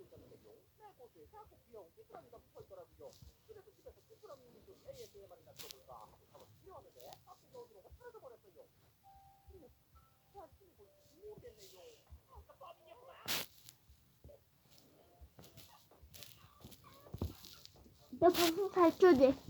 갖고 있었는데 용매고 그 돼갖고 귀여운 삐뚤어미가 붙어있더라고요. 그래서 집에서 삐뚤어미는 좀 ASMR이나 들어볼까 하고 필요하는데 앞뒤가 어디로 흩어져 버렸어요. 자, 친구 모르겠네요. 아까 밥이냐구나. 돼.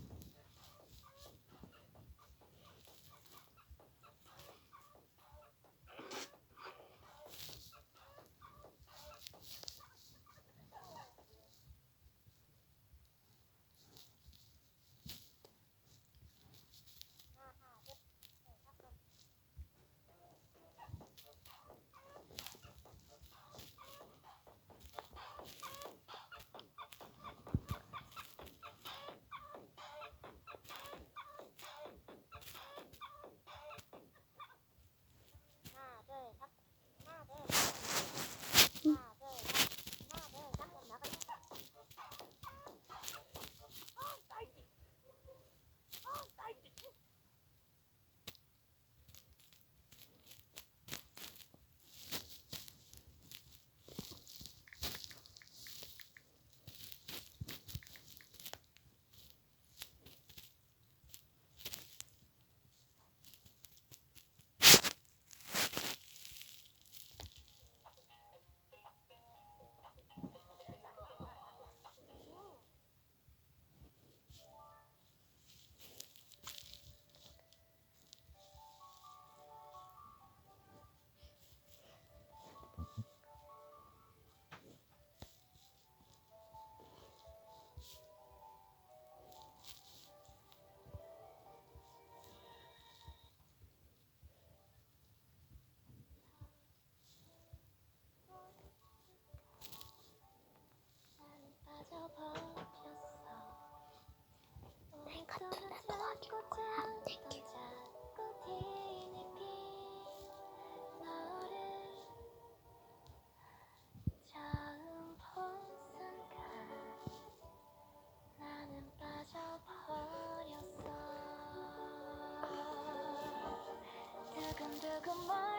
come on.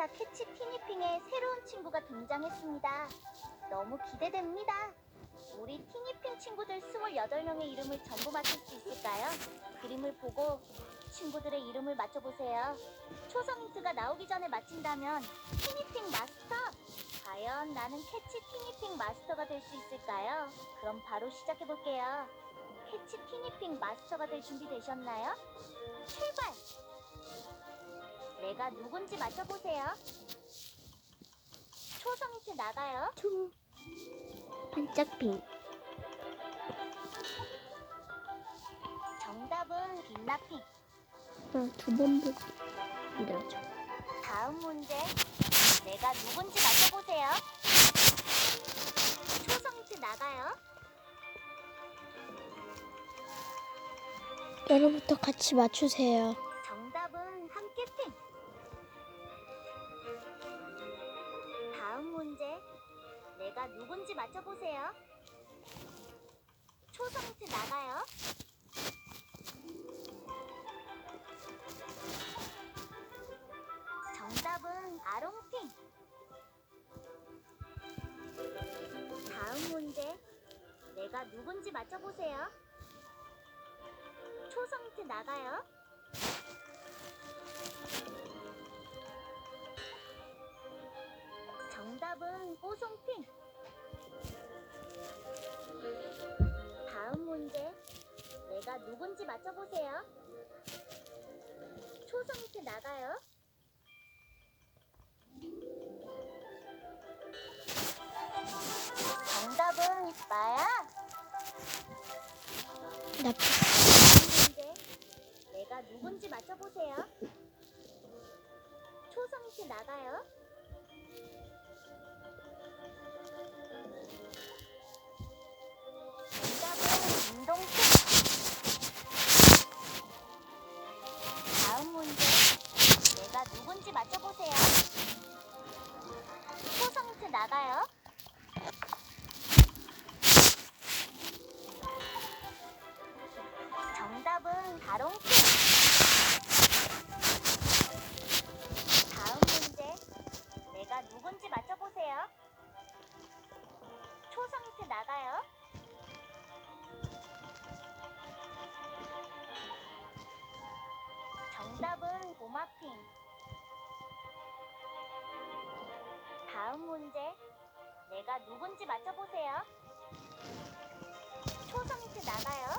슈팅스타 캐치 티니핑의 새로운 친구가 등장했습니다. 너무 기대됩니다. 우리 티니핑 친구들 28명의 이름을 전부 맞출 수 있을까요? 그림을 보고 친구들의 이름을 맞춰보세요. 초성 힌트가 나오기 전에 맞힌다면 티니핑 마스터! 과연 나는 캐치 티니핑 마스터가 될 수 있을까요? 그럼 바로 시작해볼게요. 캐치 티니핑 마스터가 될 준비 되셨나요? 출발! 내가 누군지 맞춰보세요. 초성 힌트 나가요. 퉁. 반짝핑. 정답은 빛나핑. 어, 두번 보기. 이러죠. 다음 문제. 내가 누군지 맞춰보세요. 초성 힌트 나가요. 여러분부터 같이 맞추세요. 누군지 맞춰보세요. 초성 힌트 나가요. 정답은 아롱핑. 다음 문제. 내가 누군지 맞춰보세요. 초성 힌트 나가요. 정답은 뽀송핑. 누군지 맞춰보세요. 초성 힌트 나가요. 정답은 나야. 나 문제. 내가 누군지 맞춰보세요. 초성 힌트 나가요. 나가요. 정답은 가롱팀. 다음 문제. 내가 누군지 맞춰보세요. 초성 힌트 나가요. 정답은 고마핑. 다음 문제. 내가 누군지 맞춰보세요. 초성 힌트 나가요.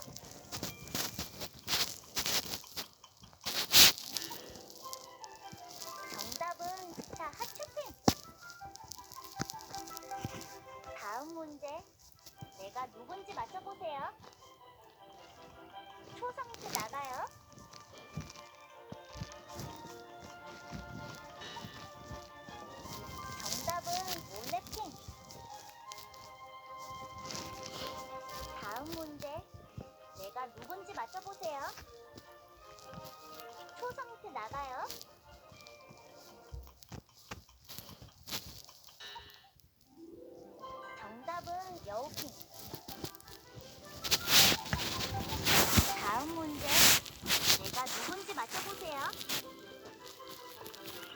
보세요.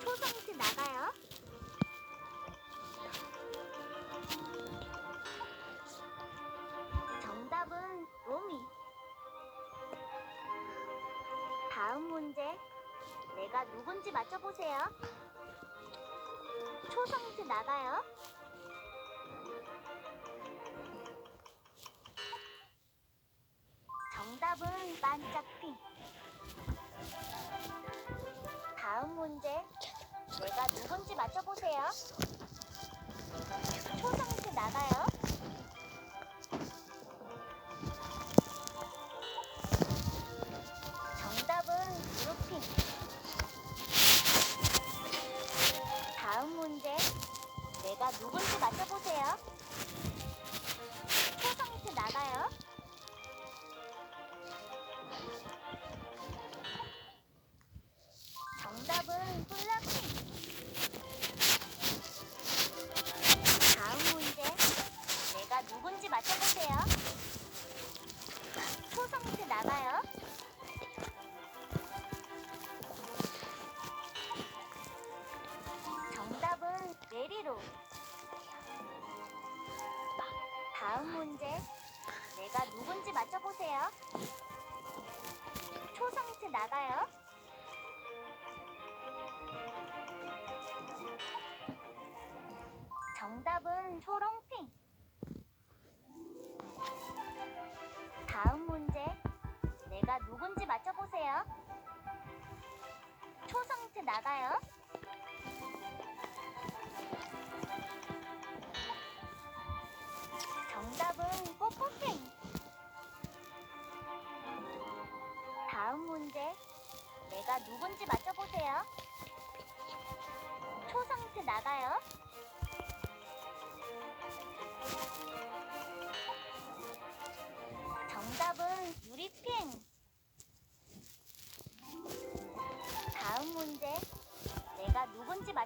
초성 힌트 나가요. 정답은 로미. 다음 문제. 내가 누군지 맞춰보세요. 초성 힌트 나가요. 정답은 반짝핑. 다음 문제. 내가 누군지 맞춰보세요. 초성 힌트 나가요. 맞춰보세요. 초성트 나가요. 정답은 초롱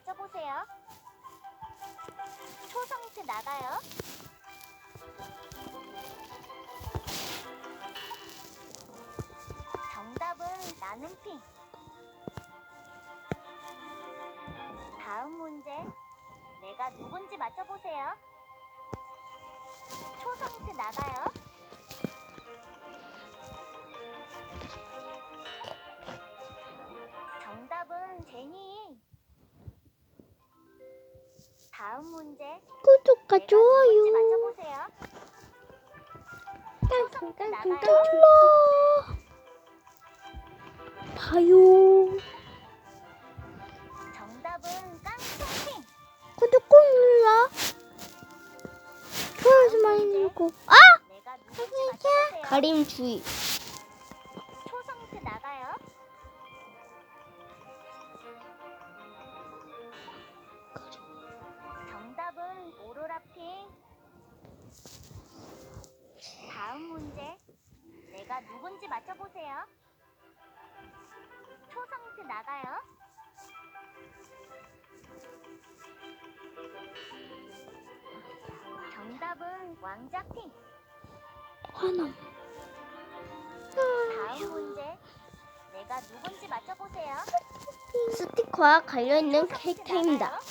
맞춰보세요. 초성트 나가요. 정답은 나는 핑. 다음 문제. 내가 누군지 맞춰보세요. 초성트 나가요. 구독과 내가 누군지 좋아요. 깡깡깡깡 눌러. 봐요. 정답은 깡통핑. 구독 꼭 눌러. 좋아요 좀 많이 누르고. 아! 가림 주의. 화남. 다음 문제. 내가 누군지 맞춰보세요. 스티커와 관련있는 캐릭터입니다.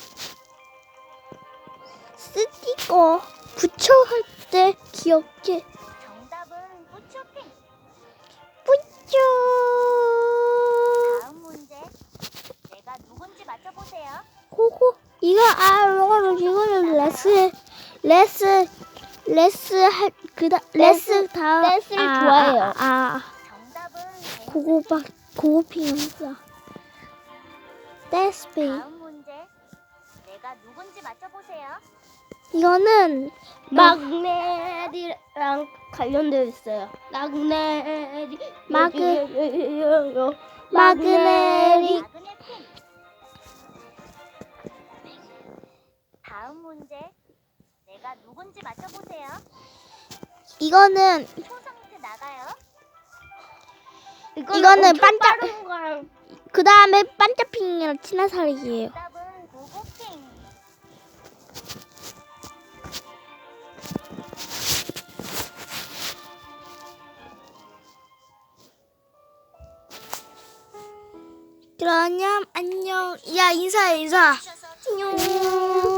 스티커 붙여할 때 귀엽게 정답은 뿌초핑. 뿌쭈. 다음 문제. 내가 누군지 맞춰보세요. 고고 이거 아 이거는 이거는 레스 레스 레스 할 그다 레스 다 레스를 아, 좋아해요. 아, 아, 고고박 고고핑이었어. 데스피 다음 문제. 내가 누군지 맞춰보세요. 이거는 마그네리랑 관련되어 있어요. 마그네리 마그- 마그 마그네리. 다음 문제. 내가 누군지 맞춰보세요. 이거는 초성트 나가요. 이거는 반짝- 그 다음에 반짝핑이랑 친화살이에요. 정답은 고고핑. 그러면 안녕. 야 인사해 인사. 안녕.